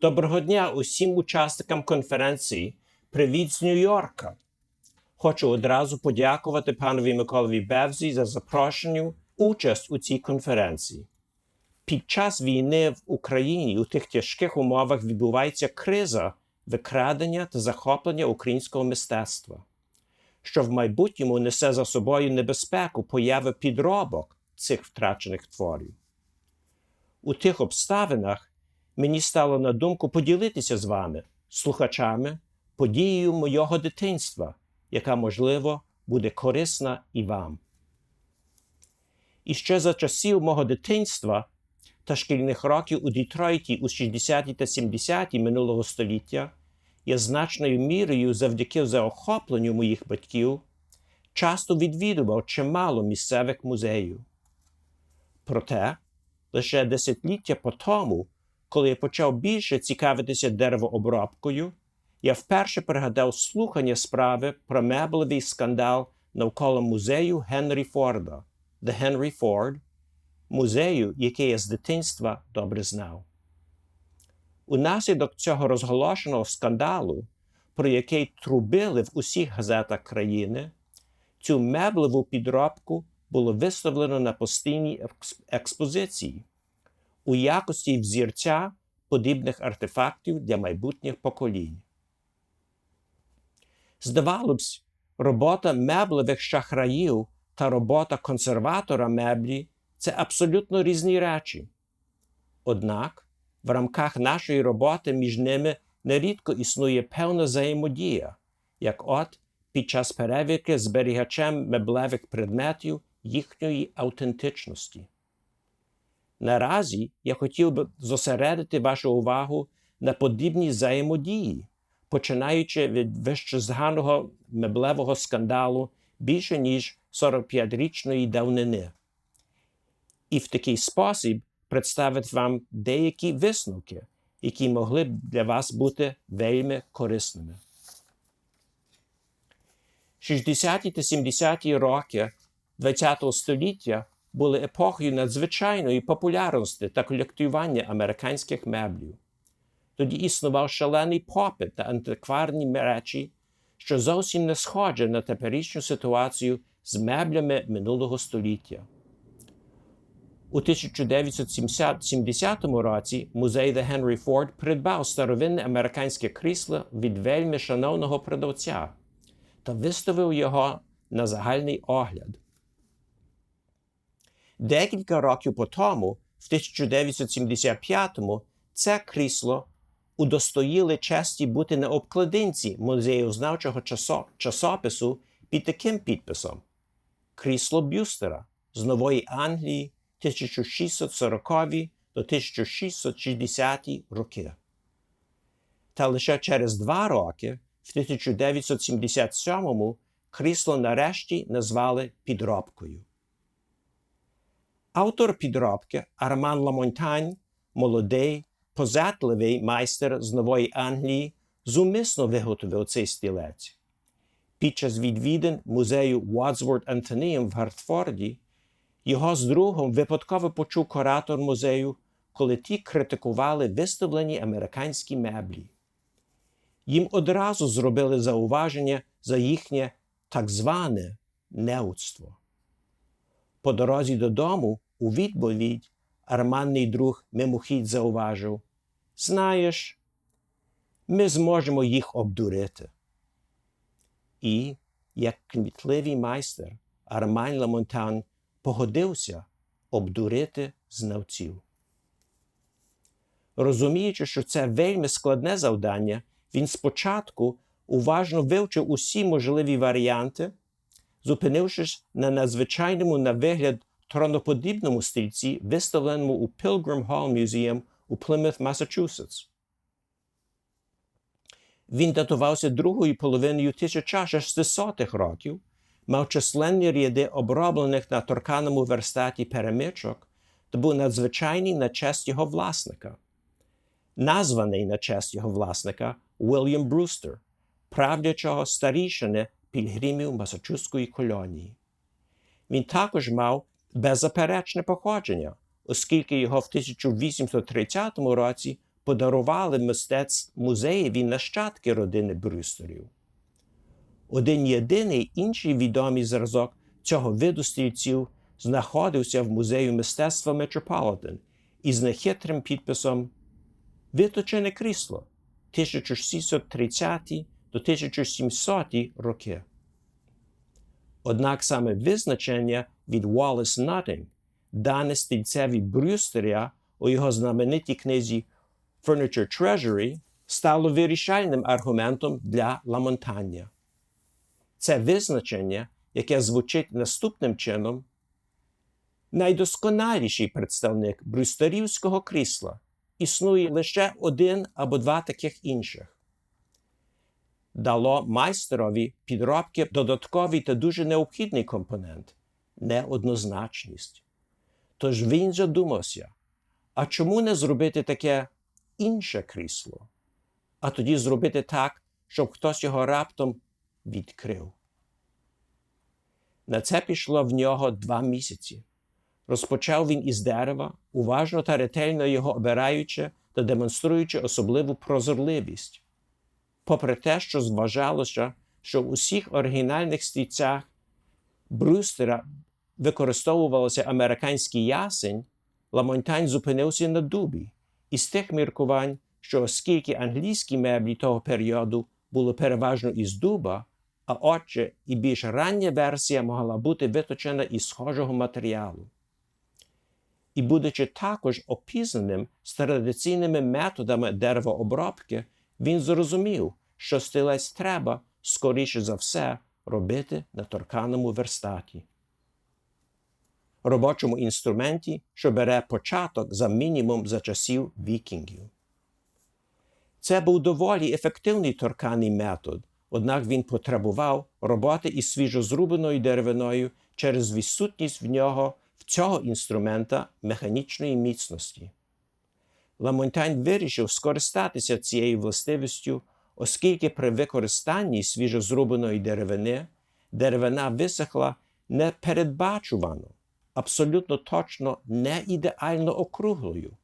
Доброго дня усім учасникам конференції. Привіт з Нью-Йорка. Хочу одразу подякувати панові Миколові Бевзі за запрошення участь у цій конференції. Під час війни в Україні у тих тяжких умовах відбувається криза викрадення та захоплення українського мистецтва, що в майбутньому несе за собою небезпеку появи підробок цих втрачених творів. У тих обставинах мені стало на думку поділитися з вами, слухачами, подією моєго дитинства, яка, можливо, буде корисна і вам. І ще за часів мого дитинства та шкільних років у Детройті у 60-ті та 70-ті минулого століття я значною мірою завдяки заохопленню моїх батьків часто відвідував чимало місцевих музеїв. Проте, лише десятиліття по тому, коли я почав більше цікавитися деревообробкою, я вперше пригадав слухання справи про меблевий скандал навколо музею Генрі Форда, The Henry Ford, музею, який я з дитинства добре знав. Унаслідок цього розголошеного скандалу, про який трубили в усіх газетах країни, цю меблеву підробку було виставлено на постійній експозиції у якості взірця подібних артефактів для майбутніх поколінь. Здавалося б, робота меблевих шахраїв та робота консерватора меблі це абсолютно різні речі. Однак в рамках нашої роботи між ними нерідко існує певна взаємодія, як от під час перевірки зберігачем меблевих предметів їхньої автентичності. Наразі я хотів би зосередити вашу увагу на подібній взаємодії, починаючи від вищезганого меблевого скандалу більше ніж 45-річної давнини. І в такий спосіб представити вам деякі висновки, які могли б для вас бути вельми корисними. 60-ті та 70-ті роки ХХ століття були епохою надзвичайної популярності та колекціювання американських меблів. Тоді існував шалений попит та антикварні речі, що зовсім не схоже на теперішню ситуацію з меблями минулого століття. У 1970 році музей The Henry Ford придбав старовинне американське крісло від вельми шановного продавця та виставив його на загальний огляд. Декілька років по тому, в 1975-му, це крісло удостоїли честі бути на обкладинці музеєзнавчого часопису під таким підписом: Крісло Бюстера з Нової Англії 1640 до 1660 роки. Та лише через два роки, в 1977-му, крісло нарешті назвали підробкою. Автор підробки Арман Ламонтань, молодий, позатливий майстер з Нової Англії, зумисно виготовив цей стілець. Під час відвідин музею Wadsworth Антонієм в Гартфорді його з другом випадково почув куратор музею, коли ті критикували виставлені американські меблі. Їм одразу зробили зауваження за їхнє так зване неудство. По дорозі додому у відповідь арманний друг мимохідь зауважив: Знаєш, ми зможемо їх обдурити. І, як кмітливий майстер, Арман Ламонтан погодився обдурити знавців. Розуміючи, що це вельми складне завдання, він спочатку уважно вивчив усі можливі варіанти, зупинившись на надзвичайному на вигляд троноподібному стільці, виставленому у Pilgrim Hall Museum у Плymouth, Массачусетс. Він датувався другою половиною 1600-х років, мав численні ряди оброблених на торканому верстаті перемичок та був надзвичайний на честь його власника, названий на честь його власника Уільям Брустер, правдячого старішини пільгримів Масачусської колонії. Він також мав беззаперечне походження, оскільки його в 1830 році подарували мистець музеєві нащадки родини Брюстерів. Один єдиний інший відомий зразок цього виду стільців знаходився в музеї мистецтва Метрополітен із нехитрим підписом Виточене крісло 1630 до 1700 роки. Однак саме визначення від Wallace Nutting, дане стільцеві Брюстеря у його знаменитій книзі Furniture Treasury, стало вирішальним аргументом для ламонтання. Це визначення, яке звучить наступним чином, найдосконаліший представник брюстерівського крісла існує лише один або два таких інших. Дало майстерові підробки додатковий та дуже необхідний компонент неоднозначність. Тож він задумався, а чому не зробити таке інше крісло, а тоді зробити так, щоб хтось його раптом відкрив. На це пішло в нього два місяці. Розпочав він із дерева, уважно та ретельно його обираючи та демонструючи особливу прозорливість. Попри те, що зважалося, що в усіх оригінальних стільцях Брюстера використовувався американський ясень, Ламонтань зупинився на дубі із тих міркувань, що оскільки англійські меблі того періоду були переважно із дуба, а отже, і більш рання версія могла бути виточена із схожого матеріалу. І, будучи також опізнаним з традиційними методами деревообробки, він зрозумів, що стилець треба, скоріше за все, робити на торканому верстаті. Робочому інструменті, що бере початок за мінімум за часів вікінгів. Це був доволі ефективний торканий метод, однак він потребував роботи із свіжозрубаною деревиною через відсутність в нього в цього інструмента механічної міцності. Ламонтань вирішив скористатися цією властивістю, оскільки при використанні свіжозрубаної деревини деревина висохла непередбачувано, абсолютно точно не ідеально округлою,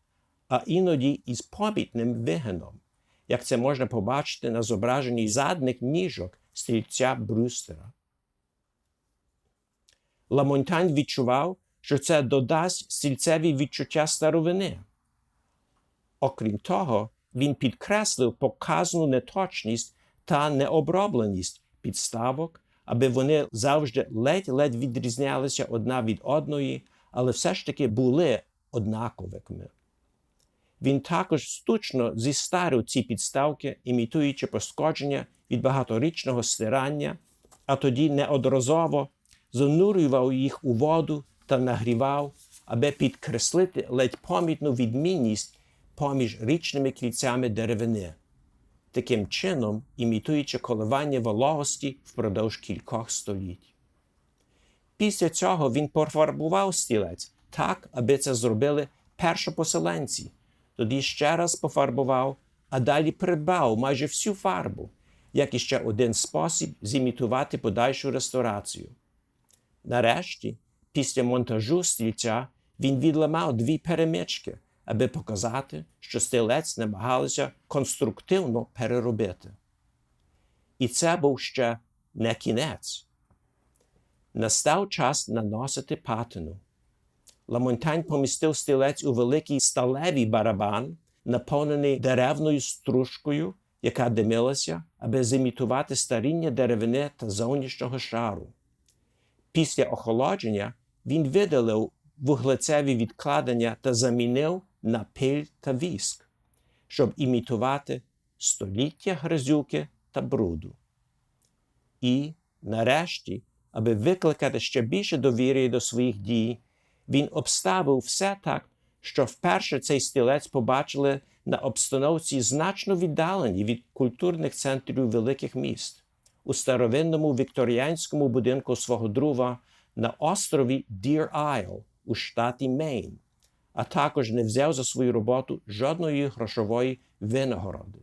а іноді із помітним вигином, як це можна побачити на зображенні задних ніжок стрільця Брюстера. Ламонтань відчував, що це додасть стільцеві відчуття старовини. Окрім того, він підкреслив показну неточність та необробленість підставок, аби вони завжди ледь-ледь відрізнялися одна від одної, але все ж таки були однаковими. Він також штучно зістарив ці підставки, імітуючи пошкодження від багаторічного стирання, а тоді неодноразово занурював їх у воду та нагрівав, аби підкреслити ледь помітну відмінність поміж річними кільцями деревини, таким чином імітуючи коливання вологості впродовж кількох століть. Після цього він пофарбував стілець так, аби це зробили першопоселенці, тоді ще раз пофарбував, а далі придбав майже всю фарбу, як іще один спосіб зімітувати подальшу ресторацію. Нарешті, після монтажу стільця, він відламав дві перемички, аби показати, що стілець намагалися конструктивно переробити. І це був ще не кінець. Настав час наносити патину. Ламонтань помістив стілець у великий сталевий барабан, наповнений деревною стружкою, яка димилася, аби зімітувати старіння деревини та зовнішнього шару. Після охолодження він видалив вуглецеві відкладення та замінив на пиль та віск, щоб імітувати століття грязюки та бруду. І, нарешті, аби викликати ще більше довіри до своїх дій, він обставив все так, що вперше цей стілець побачили на обстановці значно віддалені від культурних центрів великих міст у старовинному вікторіанському будинку свого друга на острові Deer Isle у штаті Мейн, а також не взяв за свою роботу жодної грошової винагороди.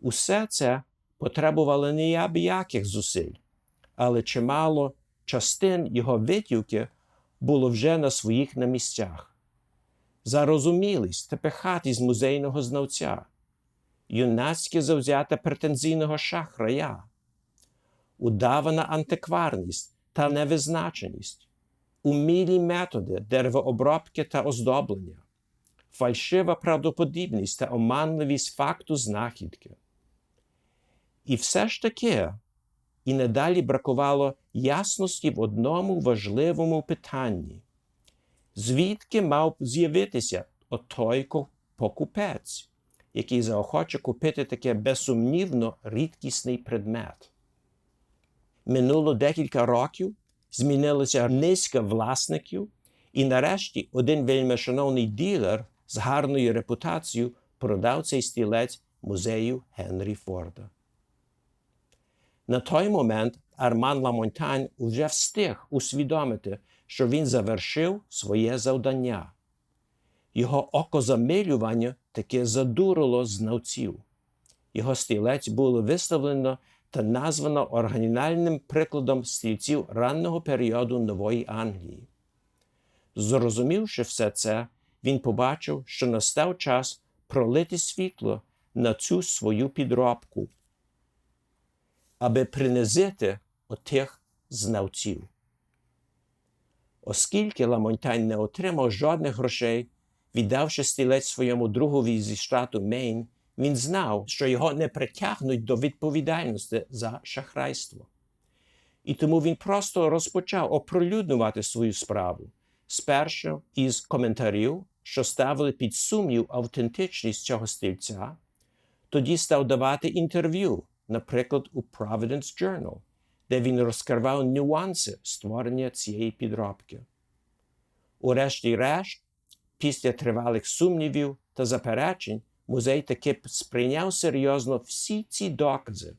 Усе це потребувало неабияких зусиль, але чимало частин його витівки було вже на своїх на місцях. зарозумілість та пихатість музейного знавця, юнацьке завзяття претензійного шахрая, удавана антикварність та невизначеність, умілі методи деревообробки та оздоблення, фальшива правдоподібність та оманливість факту знахідки. І все ж таки, і недалі бракувало ясності в одному важливому питанні. Звідки мав з'явитися отой покупець, який заохоче купити таке безсумнівно рідкісний предмет? Минуло декілька років, змінилася низка власників, і нарешті один вельми шановний ділер з гарною репутацією продав цей стілець музею Генрі Форда. На той момент Арман Ламонтань уже встиг усвідомити, що він завершив своє завдання. Його окозамилювання таки задурило знавців. Його стілець було виставлено та названо оригінальним прикладом стільців раннього періоду Нової Англії. Зрозумівши все це, він побачив, що настав час пролити світло на цю свою підробку, аби принизити отих знавців. Оскільки Ламонтань не отримав жодних грошей, віддавши стілець своєму другові зі штату Мейн, він знав, що його не притягнуть до відповідальності за шахрайство. І тому він просто розпочав оприлюднювати свою справу спершу із коментарів, що ставили під сумнів автентичність цього стільця, тоді став давати інтерв'ю, наприклад, у Providence Journal, де він розкривав нюанси створення цієї підробки. Урешті-решт, після тривалих сумнівів та заперечень, музей таки сприйняв серйозно всі ці докази.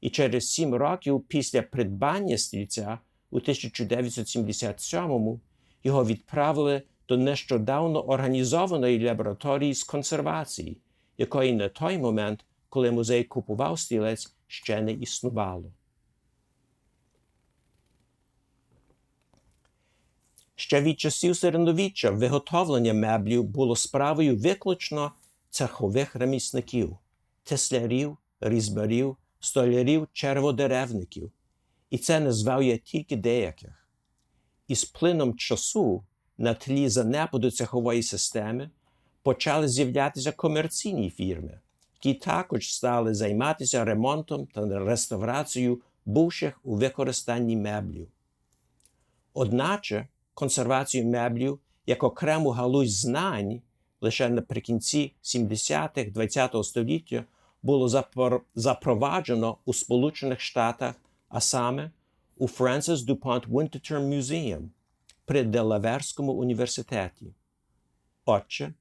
І через сім років після придбання стільця у 1977-му його відправили до нещодавно організованої лабораторії з консервації, якої на той момент, коли музей купував стілець, ще не існувало. Ще від часів середньовіччя виготовлення меблів було справою виключно цехових ремісників, теслярів, різьбарів, столярів, черводеревників. І це назвав я тільки деяких. І з плином часу на тлі занепаду цехової системи почали з'являтися комерційні фірми, які також стали займатися ремонтом та реставрацією бувших у використанні меблів. Одначе консервацію меблів як окрему галузь знань лише наприкінці 70-х ХХ століття було запроваджено у Сполучених Штатах, а саме у Francis DuPont Winterthur Museum при Делаверському університеті. Отже,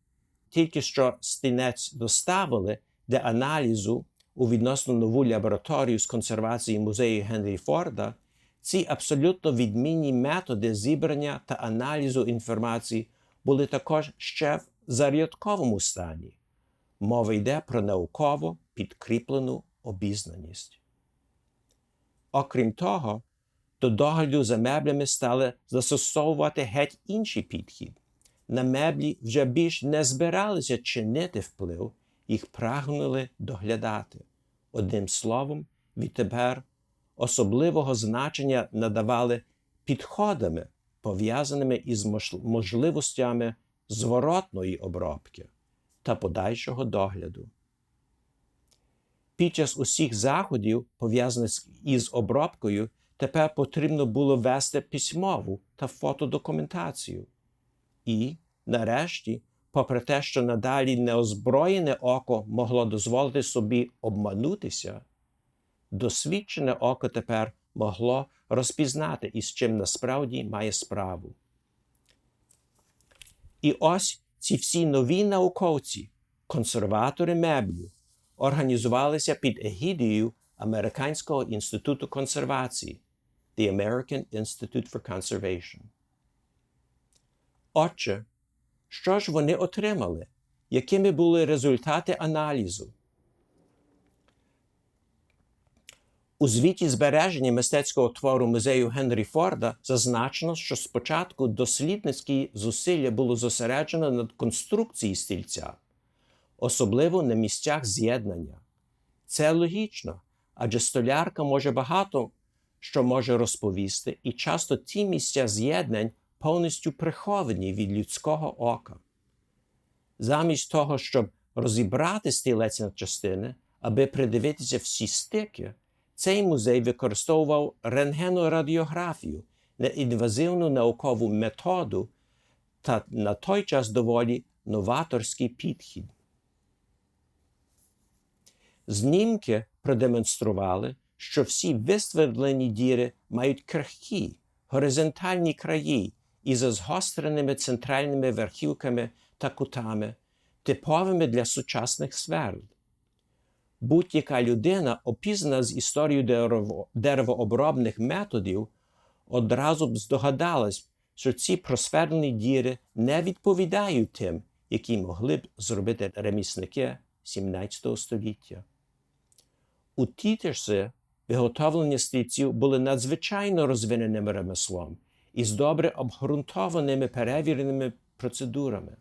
тільки що стінець доставили для аналізу у відносно нову лабораторію з консервації музею Генрі Форда, ці абсолютно відмінні методи зібрання та аналізу інформації були також ще зарядковому стані. Мова йде про науково підкріплену обізнаність. Окрім того, до догляду за меблями стали застосовувати геть інший підхід. На меблі вже більш не збиралися чинити вплив, їх прагнули доглядати. Одним словом, відтепер особливого значення надавали підходами, пов'язаними із можливостями зворотної обробки та подальшого догляду. Під час усіх заходів, пов'язаних із обробкою, тепер потрібно було вести письмову та фотодокументацію. І, нарешті, попри те, що надалі неозброєне око могло дозволити собі обманутися, досвідчене око тепер могло розпізнати, із чим насправді має справу. І ось ці всі нові науковці, консерватори меблів, організувалися під егідією Американського інституту консервації The American Institute for Conservation. Отже, що ж вони отримали? Якими були результати аналізу? У звіті збереження мистецького твору музею Генрі Форда зазначено, що спочатку дослідницькі зусилля було зосереджено над конструкцією стільця, особливо на місцях з'єднання. Це логічно, адже столярка може багато що може розповісти, і часто ті місця з'єднань повністю приховані від людського ока. Замість того, щоб розібрати стілець на частини, аби придивитися всі стики, цей музей використовував рентгенорадіографію, неінвазивну наукову методу та на той час доволі новаторський підхід. Знімки продемонстрували, що всі висвердлені діри мають крихкі, горизонтальні краї із згостреними центральними верхівками та кутами, типовими для сучасних сверд. Будь-яка людина, опізнана з історією дерево- деревообробних методів, одразу б здогадалась, що ці просвердлені діри не відповідають тим, які могли б зробити ремісники 17 століття. У ті виготовлення стільців були надзвичайно розвиненим ремеслом із добре обґрунтованими перевіреними процедурами.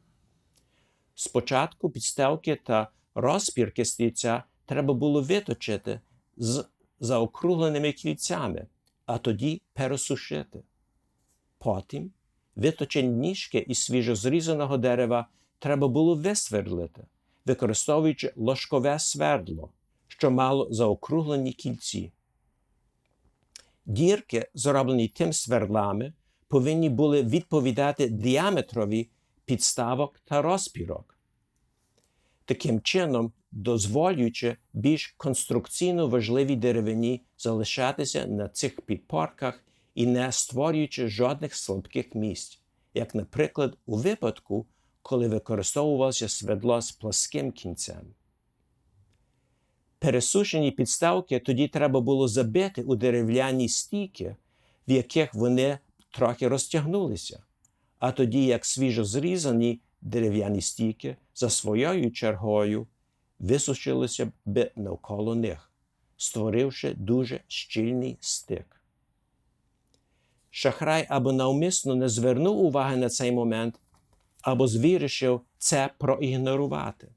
Спочатку підставки та розпірки стільця треба було виточити з заокругленими кільцями, а тоді пересушити. Потім виточені ніжки із свіжозрізаного дерева треба було висвердлити, використовуючи ложкове свердло, що мало заокруглені кільці. Дірки, зроблені тим свердлами, повинні були відповідати діаметрові підставок та розпірок. Таким чином, дозволюючи більш конструкційно важливій деревині залишатися на цих підпорках і не створюючи жодних слабких місць, як, наприклад, у випадку, коли використовувалося свердло з пласким кінцем. Пересушені підставки тоді треба було забити у дерев'яні стійки, в яких вони трохи розтягнулися, а тоді як свіжо зрізані дерев'яні стійки за своєю чергою висушилися б навколо них, створивши дуже щільний стик. Шахрай або навмисно не звернув уваги на цей момент, або вирішив це проігнорувати.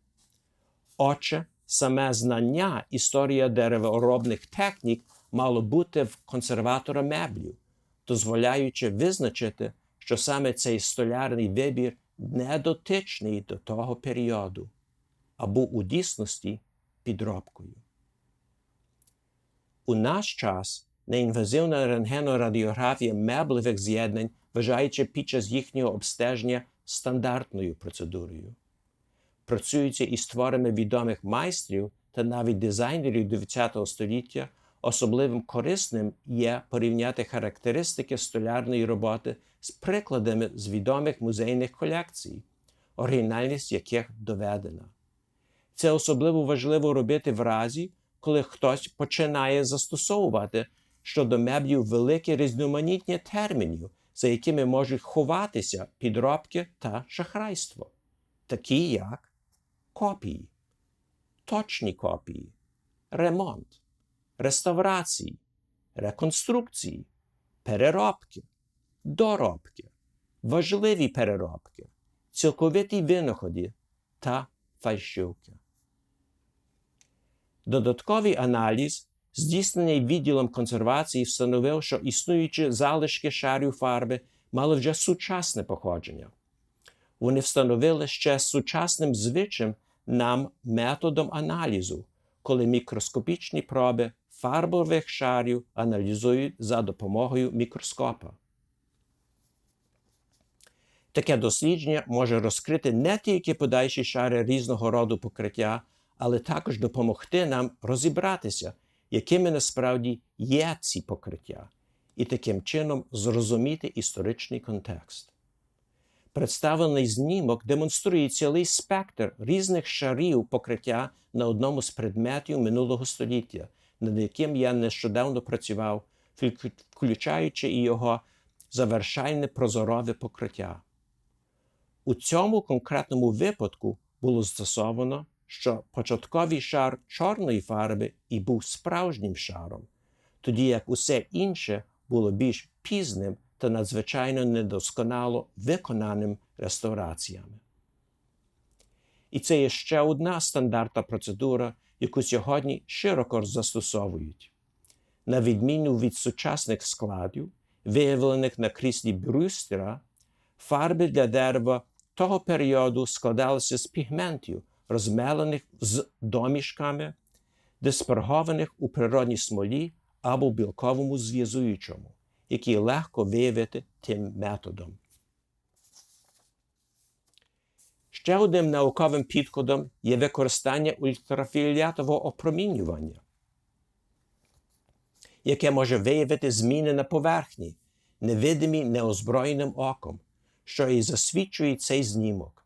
Отже, саме знання історія дереворобних технік мало бути в консерватора меблів, дозволяючи визначити, що саме цей столярний вибір недотичний до того періоду, а був у дійсності підробкою. У наш час неінвазивна рентгенорадіографія меблевих з'єднань вважається під час їхнього обстеження стандартною процедурою. Працюючи із творами відомих майстрів та навіть дизайнерів ХХ століття, особливим корисним є порівняти характеристики столярної роботи з прикладами з відомих музейних колекцій, оригінальність яких доведена. Це особливо важливо робити в разі, коли хтось починає застосовувати щодо меблів велике різноманіття термінів, за якими можуть ховатися підробки та шахрайство, такі як копії, точні копії, ремонт, реставрації, реконструкції, переробки, доробки, важливі переробки, цілковиті винаходи та фальшивки. Додатковий аналіз, здійснений відділом консервації, встановив, що існуючі залишки шарів фарби мали вже сучасне походження. Вони встановили ще сучасним звичаєм нам методом аналізу, коли мікроскопічні проби фарбових шарів аналізують за допомогою мікроскопа. Таке дослідження може розкрити не тільки подальші шари різного роду покриття, але також допомогти нам розібратися, якими насправді є ці покриття, і таким чином зрозуміти історичний контекст. Представлений знімок демонструє цілий спектр різних шарів покриття на одному з предметів минулого століття, над яким я нещодавно працював, включаючи і його завершальне прозорове покриття. У цьому конкретному випадку було застосовано, що початковий шар чорної фарби і був справжнім шаром, тоді як усе інше було більш пізним та надзвичайно недосконало виконаним реставраціями. І це є ще одна стандартна процедура, яку сьогодні широко застосовують. На відміну від сучасних складів, виявлених на кріслі Брюстера, фарби для дерева того періоду складалися з пігментів, розмелених з домішками, диспергованих у природній смолі або білковому зв'язуючому, які легко виявити тим методом. Ще одним науковим підходом є використання ультрафіолетового опромінювання, яке може виявити зміни на поверхні, невидимі неозброєним оком, що і засвідчує цей знімок.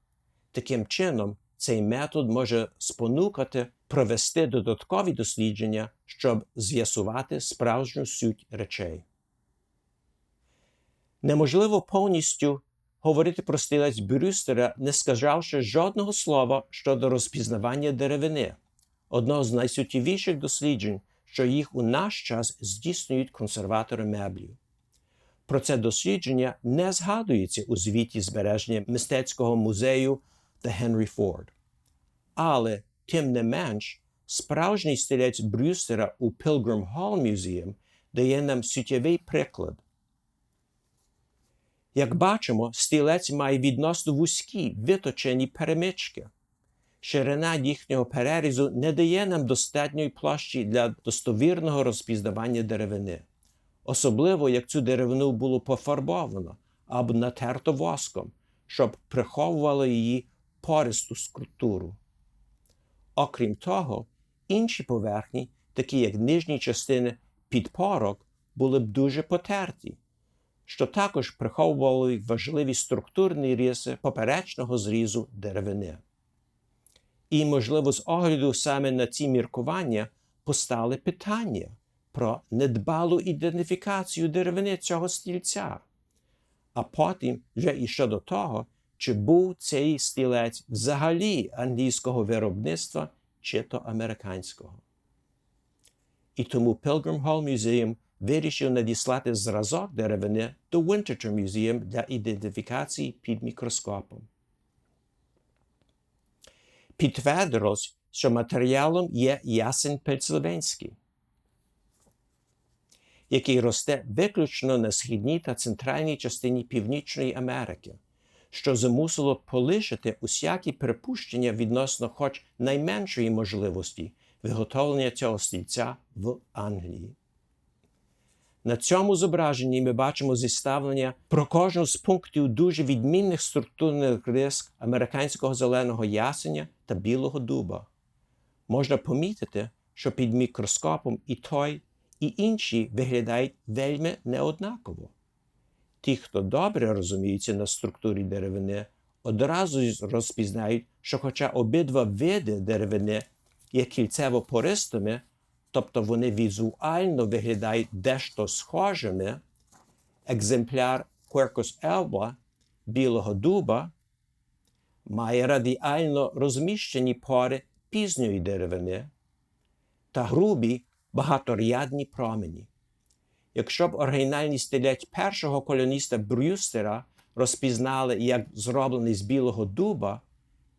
Таким чином, цей метод може спонукати провести додаткові дослідження, щоб з'ясувати справжню суть речей. Неможливо повністю говорити про стілець Брюстера, не сказавши жодного слова щодо розпізнавання деревини, одного з найсуттєвіших досліджень, що їх у наш час здійснюють консерватори меблів. Про це дослідження не згадується у звіті збереження мистецького музею The Henry Ford. Але, тим не менш, справжній стілець Брюстера у Pilgrim Hall Museum дає нам суттєвий приклад. Як бачимо, стілець має відносно вузькі виточені перемички. Ширина їхнього перерізу не дає нам достатньої площі для достовірного розпізнавання деревини, особливо як цю деревину було пофарбовано або натерто воском, щоб приховувало її пористу структуру. Окрім того, інші поверхні, такі як нижні частини підпорок, були б дуже потерті що також приховували важливі структурні риси поперечного зрізу деревини. І, можливо, з огляду саме на ці міркування постали питання про недбалу ідентифікацію деревини цього стільця, а потім вже і щодо того, чи був цей стілець взагалі англійського виробництва чи то американського. І тому Pilgrim Hall Museum вирішив надіслати зразок деревини до Winterthur Museum для ідентифікації під мікроскопом. Підтвердилось, що матеріалом є ясень пенсильванський, який росте виключно на східній та центральній частині Північної Америки, що змусило полишити усякі припущення відносно хоч найменшої можливості виготовлення цього стільця в Англії. На цьому зображенні ми бачимо зіставлення про кожну з пунктів дуже відмінних структурних риск американського зеленого ясеня та білого дуба. Можна помітити, що під мікроскопом і той, і інші виглядають вельми неоднаково. Ті, хто добре розуміється на структурі деревини, одразу розпізнають, що, хоча обидва види деревини є кільцево пористими, тобто вони візуально виглядають дещо схожими, екземпляр Quercus elba білого дуба має радіально розміщені пори пізньої деревини та грубі багаторядні промені. Якщо б оригінальний стилець першого колоніста Брюстера розпізнали як зроблений з білого дуба,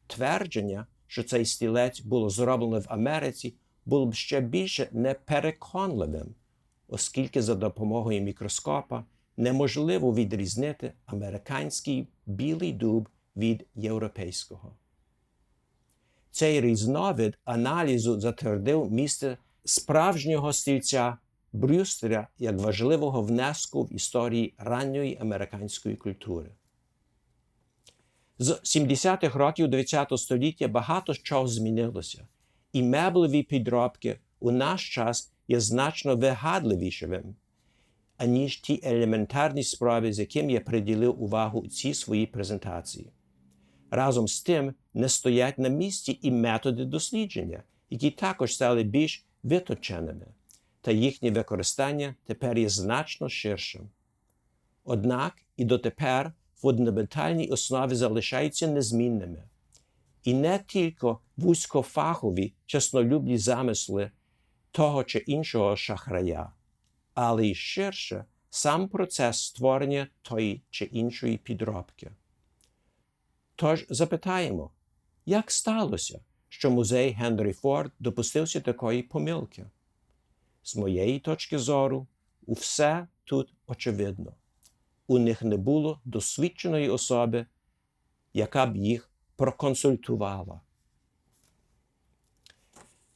твердження, що цей стілець було зроблено в Америці, було б ще більше непереконливим, оскільки за допомогою мікроскопа неможливо відрізнити американський білий дуб від європейського. Цей різновид аналізу затвердив місце справжнього стільця Брюстера як важливого внеску в історії ранньої американської культури. З 70-х років ХХ століття багато чого змінилося і меблеві підробки у наш час є значно вигадливішими, аніж ті елементарні справи, з яким я приділив увагу у цій своїй презентації. Разом з тим не стоять на місці і методи дослідження, які також стали більш виточеними, та їхнє використання тепер є значно ширшим. Однак і дотепер фундаментальні основи залишаються незмінними і не тільки вузькофахові чеснолюбні замисли того чи іншого шахрая, але й ширше сам процес створення тої чи іншої підробки. Тож запитаємо, як сталося, що музей Генрі Форд допустився такої помилки? З моєї точки зору, усе тут очевидно. У них не було досвідченої особи, яка б їх проконсультувала.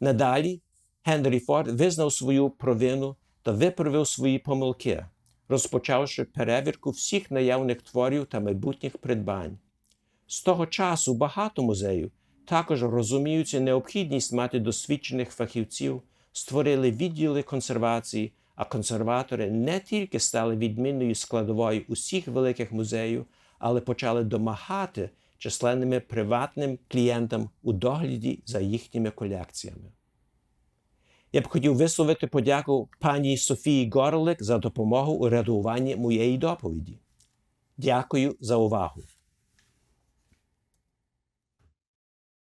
Надалі Генрі Форд визнав свою провину та виправив свої помилки, розпочавши перевірку всіх наявних творів та майбутніх придбань. З того часу багато музеїв також розуміючи необхідність мати досвідчених фахівців, створили відділи консервації, а консерватори не тільки стали відмінною складовою усіх великих музеїв, але почали домагати численними приватним клієнтам у догляді за їхніми колекціями. Я б хотів висловити подяку пані Софії Горлик за допомогу у редагуванні моєї доповіді. Дякую за увагу.